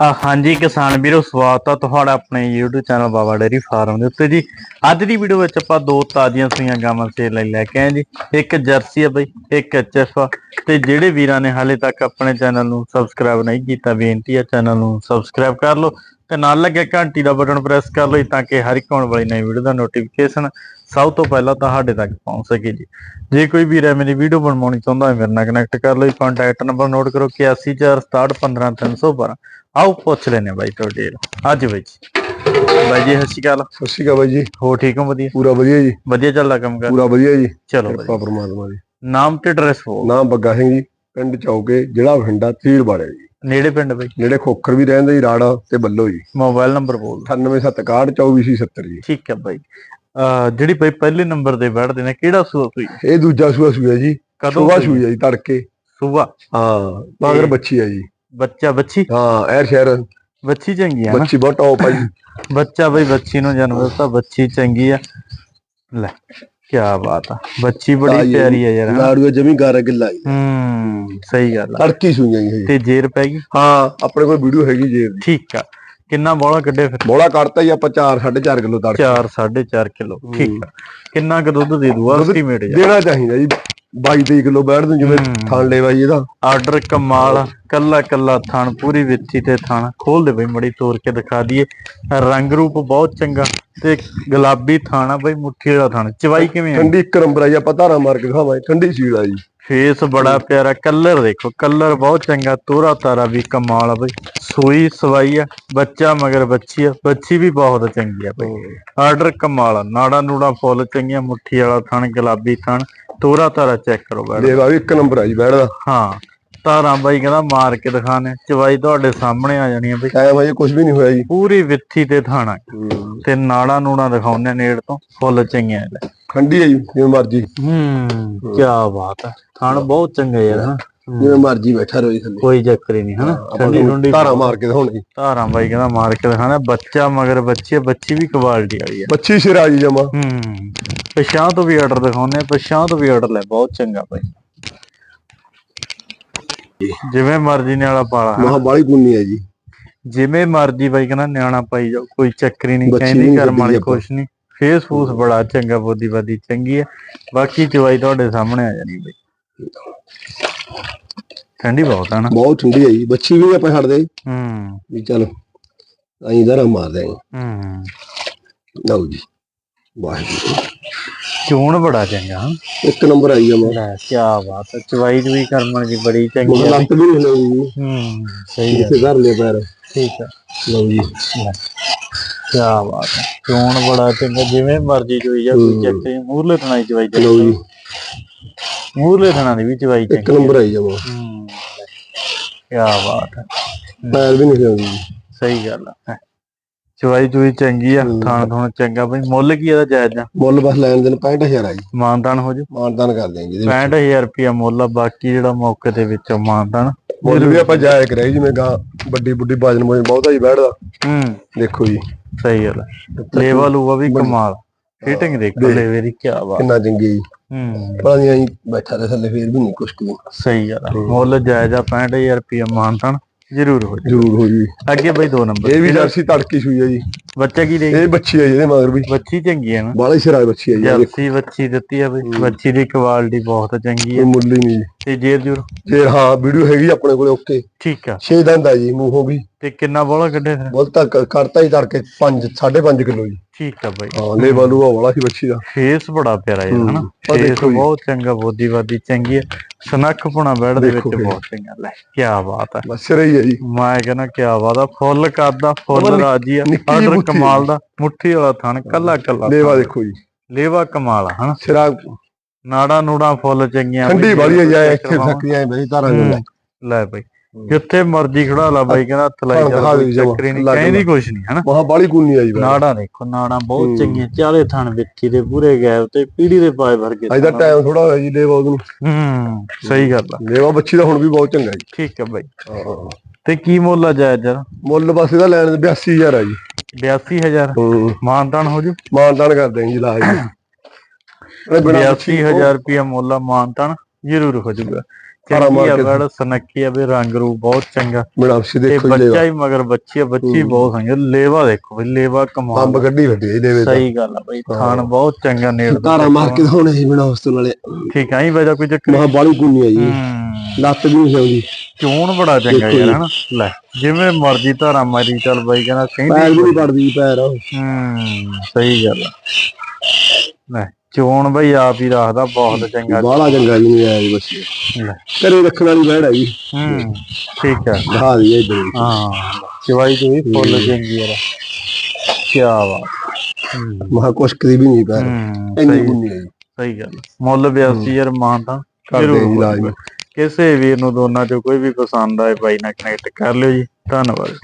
ਹਾਂਜੀ ਕਿਸਾਨ ਵੀਰੋ, ਸਵਾਗਤ ਆ ਤੁਹਾਡਾ ਆਪਣੇ YouTube channel Baba dairy farm ਦੇ ਉੱਤੇ ਜੀ। ਅੱਜ ਦੀ ਵੀਡੀਓ ਵਿੱਚ ਆਪਾਂ ਦੋ ਤਾਜ਼ੀਆਂ ਸੂਈਆਂ ਗਾਵਾਂ ਸੇਲ ਲਈ ਲੈ ਕੇ ਆਏ ਜੀ। ਇੱਕ ਜਰਸੀ ਆ ਬਈ, ਇੱਕ ਐਚਐਫ ਤੇ ਜਿਹੜੇ ਵੀਰਾਂ ਨੇ ਹਾਲੇ ਤੱਕ ਆਪਣੇ ਚੈਨਲ ਨੂੰ ਸਬਸਕ੍ਰਾਈਬ ਨਹੀਂ ਕੀਤਾ, ਬੇਨਤੀ ਆ ਚੈਨਲ ਨੂੰ ਸਬਸਕ੍ਰਾਈਬ ਕਰ ਲਓ। ਤੇ ਨਾਲ ਲੱਗੇ ਘੰਟੀ ਦਾ ਬਟਨ ਪ੍ਰੈਸ ਕਰ ਜੀ ਤਾਂ ਕਿ ਹਰ ਇੱਕ ਆਉਣ ਵਾਲੀ ਨਵੀਂ ਵੀਡੀਓ ਦਾ ਨੋਟੀਫਿਕੇਸ਼ਨ ਸਭ ਤੋਂ ਪਹਿਲਾਂ ਤੁਹਾਡੇ ਤੱਕ ਪਹੁੰਚ ਸਕੇ ਜੀ। ਜੇ ਕੋਈ ਵੀਰ ਹੈ ਮੇਰੀ ਵੀਡੀਓ ਬਣਵਾਉਣੀ ਚਾਹੁੰਦਾ ਹੈ ਮੇਰੇ ਨਾਲ ਕਨੈਕਟ ਕਰ ਲਓ ਕੰਟੈਕਟ ਨੰਬਰ ਨੋਟ ਕਰੋ 8146615312 ਆਓ ਪੁੱਛ ਲੈਨੇ ਬਾਈ ਤੁਹਾਡੇ ਅੱਜ ਬਾਈ ਜੀ। ਬਾਈ ਜੀ ਸਤਿ ਸ਼੍ਰੀ ਅਕਾਲ। ਸਤਿ ਸ਼੍ਰੀ ਅਕਾਲ ਬਾਈ ਜੀ। ਹੋ ਠੀਕ ਹੋ? ਵਧੀਆ? ਪੂਰਾ ਵਧੀਆ ਜੀ। ਵਧੀਆ ਚੱਲਦਾ ਕੰਮ ਕਰ? ਪੂਰਾ ਵਧੀਆ ਜੀ। ਚਲੋ ਕਿਰਪਾ ਬਾਈ ਪਰਮਾਤਮਾ ਦੀ। ਨਾਮ ਤੇ ਐਡਰੈਸ ਹੋ ਨਾਮ ਬੱਗਾ ਸਿੰਘ ਜੀ ਪਿੰਡ ਚੌਕੇ ਜ਼ਿਲ੍ਹਾ ਬਠਿੰਡਾ ਤੀਰ ਬਾੜੇ ਜੀ। ਨੇੜੇ ਪਿੰਡ ਬਾਈ। ਨੇੜੇ ਖੋਖਰ ਵੀ ਰਹਿੰਦੇ ਜੀ ਰਾੜਾ ਤੇ ਬੱਲੋ ਜੀ। ਮੋਬਾਈਲ ਨੰਬਰ ਬੋਲ ਦਿਓ। 9761244070 ਜੀ। ਠੀਕ ਹੈ ਬਾਈ। ਜਿਹੜੀ ਬਾਈ ਪਹਿਲੇ ਨੰਬਰ ਤੇ ਬੈਠਦੇ ਨੇ ਕਿਹੜਾ ਸੂਆ ਸੂਈ? ਇਹ ਦੂਜਾ ਸੂਆ ਸੂਆ ਜੀ। ਕਦੋਂ ਸੁਬਾ ਸੂਈ? ਜੀ ਤੜਕੇ। ਸੂਆ? ਹਾਂ ਮਗਰ ਬੱਚੀ ਆ ਜੀ। ਬੱਚਾ ਬੱਚੀ? ਹਾਂ ਐਰ ਸ਼ਹਿਰ। ਬੱਚੀ ਚੰਗੀ ਆ ਬੱਚੀ ਬਹੁਤ ਟੌਪ ਆ ਜੀ। ਬੱਚਾ ਬਈ ਬੱਚੀ ਨੂੰ ਜਨਮ ਦਿੱਤਾ ਬੱਚੀ ਚੰਗੀ ਆ। ਲੈ। ਕੀ ਬਾਤ ਆ। ਬੱਚੀ ਬੜੀ ਪਿਆਰੀ ਆ ਯਾਰ? ਲਾੜੂਆ ਜਮੀ ਗਾਰਾ ਗਿੱਲਾ ਹੂੰ। ਸਹੀ ਗੱਲ ਆ। ਤੜਕੀ ਸੂਈਆਂ ਇਹ। ਤੇ ਜੇਰ ਪੈ ਗਈ? ਹਾਂ ਆਪਣੇ ਕੋਲ ਵੀਡੀਓ ਹੈਗੀ ਜੀ ਇਹਦੀ। ਠੀਕ ਆ। ਕਿੰਨਾ ਬੋਲਾ ਕੱਢਿਆ ਫਿਰ? ਬੋਲਾ ਕੱਢਤਾ ਜੀ ਆਪਾਂ 4 4.5 ਕਿਲੋ ਤੜਕੇ। 4 4.5 ਕਿਲੋ। ਠੀਕ ਆ। ਕਿੰਨਾ ਕੁ ਦੁੱਧ ਦੇ ਦੂਆ ਐਸਟੀਮੇਟ ਜਾ ਦੇਣਾ ਚਾਹੀਦਾ ਜੀ। 22 23 ਕਿਲੋ ਬੈਠ ਦੂੰ ਜਿਵੇਂ ਹੂੰ। ਥਣ ਲੈ ਬਾਈ ਇਹਦਾ। ਆਰਡਰ ਕਮਾਲ ਕੱਲਾ ਕੱਲਾ ਥਣ ਪੂਰੀ ਵਿੱਚੀ ਤੇ ਥਣ। ਖੋਲ ਦੇ ਬਈ ਮੜੀ ਤੋੜ ਕੇ ਦਿਖਾ ਦਈਏ। ਰੰਗ ਰੂਪ ਬਹੁਤ ਚੰਗਾ। ਤੇ ਗੁਲਾਬੀ ਥਾਣਾ ਬਈ ਮੁੱਠੀ ਵਾਲਾ ਥਣ ਚਵਾਈ ਕਿਵੇਂ ਆ? ਠੰਡੀ ਜੀ ਆਪਾਂ ਧਾਰਾ ਮਾਰ ਕੇ ਖਾਵਾਂ ਠੰਡੀ ਸੀਲ ਆ ਜੀ ਫੇਸ ਬੜਾ ਪਿਆਰਾ ਕਲਰ ਦੇਖੋ ਕਲਰ ਬਹੁਤ ਚੰਗਾ ਤੋਰਾ ਤਾਰਾ ਵੀ ਕਮਾਲ ਆ ਬਈ। ਸੂਈ ਸਵਾਈ ਆ ਬੱਚਾ ਮਗਰ ਬੱਚੀ ਆ ਬੱਚੀ ਵੀ ਬਹੁਤ ਚੰਗੀ ਆ ਬਈ। ਆਰਡਰ ਕਮਾਲ ਆ ਨਾੜਾ ਨੂੜਾ ਫੁੱਲ ਚੰਗੀਆਂ ਮੁੱਠੀ ਵਾਲਾ ਥਣ ਗੁਲਾਬੀ ਥਣ ਤੋਰਾ ਤਾਰਾ ਚੈੱਕ ਕਰੋ ਬੈਠ। ਦੇਵਾ ਵੀ ਇੱਕ ਨੰਬਰ ਆ ਜੀ ਬੈਠਦਾ ਹਾਂ। ਤਾਰਾਂ ਬਾਈ ਕਹਿੰਦਾ ਮਾਰ ਕੇ ਦਿਖਾਣੇ ਚਵਾਈ ਤੁਹਾਡੇ ਸਾਹਮਣੇ ਆ ਜਾਣੀ ਆ ਬਈ। ਆ ਜੀ ਕੁਝ ਵੀ ਨਹੀਂ ਹੋਇਆ ਜੀ। ਪੂਰੀ ਵਿੱਥੀ ਤੇ ਥਾਣਾ। ਤੇ ਨਾੜਾ ਨੂੜਾ ਦਿਖਾਉਂਦੇ ਨੇੜ ਤੋਂ ਫੁੱਲ ਚੰਗੀਆਂ ਲੈ ਠੰਡੀ ਆ ਜੀ ਜਿਵੇਂ ਮਰਜ਼ੀ। ਹੂੰ ਕੀ ਬਾਤ ਹੈ ਥਣ ਬਹੁਤ ਚੰਗਾ ਯਾਰ ਹਾਂ। ਜਿਵੇਂ ਮਰਜ਼ੀ ਬੈਠਾ ਰਹੋ ਥੱਲੇ। ਕੋਈ ਚੱਕਰ ਹੀ ਨਹੀਂ ਹਨਾ? ਠੰਡੀ ਠੰਡੀ ਧਾਰਾ ਮਾਰ ਕੇ ਦਿਖਾਉਣੀ ਧਾਰਾਂ ਬਾਈ ਕਹਿੰਦਾ ਮਾਰ ਕੇ ਦਿਖਾਣਾ ਬੱਚਾ ਮਗਰ ਬੱਚੀ ਬੱਚੀ ਵੀ ਕੁਆਲਿਟੀ ਵਾਲੀ ਆ। ਬੱਚੀ ਸਿਰਾ ਜੀ ਜਮਾ। ਹੂੰ ਪਛਾਂ ਤੋਂ ਵੀ ਆਰਡਰ ਦਿਖਾਉਂਦੇ ਆ ਪਛਾਂ ਤੋਂ ਵੀ ਆਰਡਰ ਲੈ ਬਹੁਤ ਚੰਗਾ ਬਾਈ। ਜਿਵੇਂ ਮਰਜ਼ੀ ਨੇ ਵਾਲਾ ਪਾਲਾ। ਮਹਾ ਬਾਲੀ ਪੁੰਨੀ ਆ ਜੀ। ਜਿਵੇਂ ਮਰਜ਼ੀ ਬਾਈ ਕਹਿੰਦਾ ਨਿਆਣਾ ਪਾਈ ਜਾਓ ਕੋਈ ਚੱਕਰ ਹੀ ਨਹੀਂ ਕਹਿੰਦੀ ਕਰਮ ਵਾਲੀ। ਕੁਛ ਨਹੀਂ। ਫੇਸ ਫੂਸ ਬੜਾ ਚੰਗਾ ਬੋਦੀ ਬਾਦੀ ਚੰਗੀ ਹੈ। ਬਾਕੀ ਚਵਾਈ ਤੁਹਾਡੇ ਸਾਹਮਣੇ ਆ ਜਾਣੀ ਬਈ। ਠੰਡੀ ਬਹੁਤ ਆ ਨਾ। ਬਹੁਤ ਠੰਡੀ ਆ ਜੀ ਬੱਚੀ ਵੀ ਆਪਾਂ ਛੱਡਦੇ ਹੂੰ। ਵੀ ਚਲ ਅਸੀਂ ਧਾਰਾ ਮਾਰ ਦਿਆਂਗੇ। ਹੂੰ। ਲਓ ਜੀ ਵਾਹਿਗੁਰੂ। ਚੂਣ ਬੜਾ ਚੰਗਾ। ਹਾਂ ਇੱਕ ਨੰਬਰ ਆਈ ਜਮਾ ਲੈ ਕੀ ਬਾਤ ਹੈ ਚਵਾਈ ਵੀ ਕਰਮਣ ਦੀ ਬੜੀ ਚੰਗੀ ਹੈ ਲੱਤ ਵੀ ਨਹੀਂ ਜੀ। ਹੂੰ ਸਹੀ ਹੈ ਇੱਥੇ ਧਰ ਲਿਆ ਪੈਰ। ਠੀਕ ਹੈ ਲਓ ਜੀ। ਕੀ ਬਾਤ ਹੈ ਚੂਣ ਬੜਾ ਚੰਗਾ ਜਿਵੇਂ ਮਰਜ਼ੀ ਚੋਈ ਜਾ ਕੋਈ ਹੂੰ। ਚੱਕਰ ਨਹੀਂ ਮੂਰਲੇ ਥਣਾ ਚਵਾਈ ਜਾ ਲਓ ਜੀ। ਮੂਰਲੇ ਥਣਾ ਦੀ ਵੀ ਚਵਾਈ ਇੱਕ ਚੰਗੀ ਨੰਬਰ ਆਈ ਜਮਾ ਹੂੰ ਕੀ ਬਾਤ ਹੈ। ਪੈਰ ਵੀ ਨਹੀਂ ਜੀ ਸਹੀ ਗੱਲ ਹੈ। ਚਵਾਈ ਚੁਈ ਚੰਗੀ ਆ। ਥਾਣ ਥੁਣ ਚੰਗਾ ਬਈ। ਮੁੱਲ ਕੀ ਇਹਦਾ ਜਾਇਜ਼ ਆ? ਮੁੱਲ ਬਸ ਲੈਣ ਦੇਣ 65000 ਆ ਜੀ। ਮਾਨਦਾਨ ਹੋ ਜੂ? ਮਾਨਦਾਨ ਕਰ ਇਹਦੇ 65000 ਰੁਪਿਆ ਮੁੱਲ ਆ ਬਾਕੀ ਜਿਹੜਾ ਮੌਕੇ ਦੇ ਵਿੱਚੋਂ ਮਾਨਦਾਨ ਮੁੱਲ ਵੀ ਆਪਾਂ ਜਾਇਆ ਕਰਿਆ ਜਿਵੇਂ ਗਾਂ ਵੱਡੀ ਬੁੱਢੀ ਬਾਜਨ ਮੋਜਨ ਬਹੁਤਾ ਹੀ ਬੈਠਦਾ। ਹੂੰ। ਦੇਖੋ ਜੀ। ਸਹੀ ਗੱਲ ਹੈ ਲੇਵਾ ਲੂਵਾ ਵੀ ਕਮਾਲ। ਫਿਟਿੰਗ ਦੇਖੋ। ਲੇਵੇ ਦੀ ਕੀ ਬਾਤ। ਕਿੰਨਾ ਚੰਗੀ ਹੂੰ। ਪਤਾ ਨਹੀਂ ਆਈ ਬੈਠਾ ਰਹੇ ਥੱਲੇ ਫੇਰ ਵੀ ਨਹੀਂ ਕੁਛ ਕੋਈ ਸਹੀ ਗੱਲ ਮੁੱਲ ਜਾਇਜ਼ ਆ 65000 ਰੁਪਿਆ ਮਾਨਦਾਨ ਜ਼ਰੂਰ ਹੋ ਜੂ ਜ਼ਰੂਰ ਹੋ ਜੀ। ਅੱਗੇ ਬਈ ਦੋ ਨੰਬਰ। ਇਹ ਵੀ ਜਰਸੀ ਤੜਕੀ ਸੂਈ ਆ ਜੀ। ਬੱਚਾ ਕੀ ਦੇ ਇਹ ਬੱਚੀ ਆ ਜੀ ਇਹਦੇ ਮਗਰ ਵੀ। ਬੱਚੀ ਚੰਗੀ ਹੈ ਨਾ। ਬਾਲੀ ਸਿਰਾ ਬੱਚੀ ਆ ਜੀ। ਜਰਸੀ ਬੱਚੀ ਦਿੱਤੀ ਆ ਬਈ ਬੱਚੀ ਦੀ ਕੁਆਲਿਟੀ ਬਹੁਤ ਚੰਗੀ ਹੈ ਮੁੱਲ ਹੀ ਨਹੀਂ ਜੀ। ਤੇ ਜੇਰ ਜੁਰ? ਜੇ ਹਾਂ ਵੀਡੀਓ ਹੈਗੀ ਆਪਣੇ ਕੋਲੇ ਓਕੇ। ਠੀਕ ਆ। 6 ਦੰਦ ਆ ਜੀ ਮੂੰਹ ਹੋ ਗਈ। ਤੇ ਕਿੰਨਾ ਬੋਲਾ ਕੱਢਿਆ ਫਿਰ? ਬੋਲ ਤਾਂ ਕ- ਕਰਤਾ ਹੀ ਤੜਕੇ 5 5.5 ਕਿਲੋ ਜੀ। ਠੀਕ ਆ ਬਾਈ। ਹਾਂ ਲੇਵਾ ਲੂਆ ਵਾਲਾ ਸੀ ਬੱਚੀ ਦਾ। ਫੇਸ ਬੜਾ ਪਿਆਰਾ ਹੈ ਹੂੰ। ਹਨਾ? ਆਹ ਫੇਸ ਦੇਖੋ ਜੀ। ਬਹੁਤ ਚੰਗਾ ਬੋਦੀ ਬਾਦੀ ਚੰਗੀ ਹੈ ਸਨੱਖ ਪੁਣਾ ਬੈੜ ਦੇ ਵਿੱਚ ਦੇਖੋ ਫਿਰ। ਬਹੁਤ ਚੰਗਾ। ਲੈ ਕੀ ਬਾਤ ਹੈ ਬਸ ਸਿਰਾ ਹੀ ਆ ਜੀ। ਮੈਂ ਕਹਿੰਦਾ ਕੀ ਬਾਤ ਆ ਫੁੱਲ ਕਰਦਾ ਫੁੱਲ ਰਾਜੀ ਆ। ਨਿੱਕੀ ਜਿਹੀ ਆਰਡਰ ਕਮਾਲ ਦਾ ਮੁੱਠੀ ਵਾਲਾ ਥਣ ਕੱਲਾ ਕੱਲਾ ਲੇਵਾ। ਦੇਖੋ ਜੀ। ਲੇਵਾ ਕਮਾਲ ਹਨਾ? ਸਿਰਾ ਨਾੜਾ ਨੂੜਾ ਫੁੱਲ ਚੰਗੀਆਂ ਠੰਡੀ ਵਾਲੀ ਜਾਏ ਇੱਥੇ। ਸਕੀਆਂ ਬਈ ਧਾਰਾਂ ਲੈ ਬਈ ਜਿੱਥੇ ਮਰਜ਼ੀ ਖੜਾ ਲਾ ਬਾਈ ਕਹਿੰਦਾ ਹੱਥ ਲਾਈ ਜਾ ਚੱਕਰੀ ਨਹੀਂ ਕਹਿੰਦੀ ਕੁਛ ਨਹੀਂ ਹਨਾ? ਮਹਾ ਬਾਲੀ ਗੁੰਨੀ ਆ ਜੀ ਬਈ ਨਾੜਾ ਦੇਖੋ ਨਾੜਾ ਬਹੁਤ। ਚੰਗੀਆਂ ਚਾਰੇ ਥਣ ਵਿੱਚੀ ਦੇ ਪੂਰੇ ਗੈਪ ਤੇ ਪੀੜੀ ਦੇ ਪਾਏ ਵਰਗੇ ਅੱਜ ਦਾ। ਟਾਈਮ ਥੋੜਾ ਹੋਇਆ ਜੀ ਲੇਵਾ ਉਹਨੂੰ ਹੂੰ ਸਹੀ ਗੱਲ ਆ। ਲੇਵਾ ਬੱਚੀ ਦਾ ਹੁਣ ਵੀ ਬਹੁਤ ਚੰਗਾ ਜੀ। ਠੀਕ ਆ ਬਾਈ। ਤੇ ਕੀ ਮੁੱਲ ਆ ਜਾਇਜ਼? ਜਰਾ ਮੁੱਲ ਬਸ ਇਹਦਾ ਲੈਣ ਦੇ 82000 ਆ ਜੀ। 82000 ਹੂੰ। ਮਾਨਤਾਨ ਹੋ ਜੂ। ਮਾਨਦਾਨ ਕਰਦੇ ਆਂ ਜੀ ਲਾਜ ਇਹ ਬਿਨਾਂ ਪੁੱਛੀ 82000 ਰੁਪਿਆ ਮੁੱਲ ਆ ਮਾਨਤਾਨ ਜ਼ਰੂਰ ਹੋ ਜਾਊਗਾ ਮਾਰ ਆ ਕੇ- ਬੜ ਸਨੱਕੀ ਆ ਵੀ ਰੰਗ ਰੂ ਬਹੁਤ ਚੰਗਾ। ਮਿਣਾਪਸੀ ਤੇ ਦੇਖੋ ਜੀ ਬੱਚਾ ਹੀ ਮਗਰ ਬੱਚੀ ਆ ਬੱਚੀ। ਬਹੁਤ ਸੰਗ ਲੇਵਾ ਦੇਖੋ ਬਈ ਲੇਵਾ ਕਮਾਲ ਅੰਬ ਗੱਡੀ ਵੱਡੀ ਇਹਦੇ ਵਿੱਚ ਸਹੀ ਗੱਲ ਆ ਬਈ। ਥਾਨ ਬਹੁਤ ਚੰਗਾ ਨੇੜ ਧਾਰਾ ਮਾਰ ਕੇ ਦਿਖਾਉਣੇ ਸੀ ਮਿਣਾਪਸ ਤੋਂ ਨਾਲੇ। ਠੀਕ ਆ ਹੀ ਵਜਾ ਕੋਈ ਚੱਕਰ ਮਹਾ ਬਾਲੀ ਕੁੰਨੀ ਹੈ ਜੀ। ਲੱਤ ਵੀ ਨਹੀਂ ਆਉਂਦੀ। ਚੋਣ ਬੜਾ ਚੰਗਾ ਯਾਰ। ਹਨਾ? ਲੈ ਜਿਵੇਂ ਮਰਜ਼ੀ ਧਾਰਾ ਮਾਰੀ ਚੱਲ ਬਾਈ ਕਹਿੰਦਾ ਪੈਰ ਕਹਿੰਦੀ ਵੀ ਨਹੀਂ ਪੜਦੀ ਪੈਰ। ਹੂੰ ਸਹੀ ਗੱਲ ਆ। ਲੈ। ਚੋਣ ਬਈ ਆਪ ਹੀ ਰੱਖਦਾ ਬਹੁਤ ਚੰਗਾ। ਬਾਹਲਾ ਚੰਗਾ ਜੀ ਨਹੀਂ ਆਇਆ ਜੀ ਬਸ ਲੈ। ਘਰੇ ਰੱਖਣ ਵਾਲੀ ਬੈੜ ਹੈ ਜੀ ਹੂੰ ਠੀਕ ਆ ਦਿਖਾ ਦਈਏ ਇੱਧਰ। ਹਾਂ ਚਵਾਈ ਤੋਂ ਵੀ ਫੁੱਲ ਚੰਗੀ ਯਾਰ ਕੀ ਬਾਤ। ਹੂੰ। ਮਹਾ ਦੀ ਵੀ ਨਹੀਂ ਹੂੰ, ਇੰਨੀ ਸਹੀ ਕੁੰਨੀ ਹੈ ਸਹੀ ਗੱਲ। ਮੁੱਲ 82000 ਮਾਂ ਤਾਂ ਜ਼ਰੂਰ ਹੋ। ਕਿਸੇ ਵੀਰ ਨੂੰ ਦੋਨਾਂ ਚੋਂ ਕੋਈ ਵੀ ਪਸੰਦ ਆਏ ਬਾਈ ਨਾਲ ਕਨੈਕਟ ਕਰ ਲਿਓ ਜੀ। ਧੰਨਵਾਦ।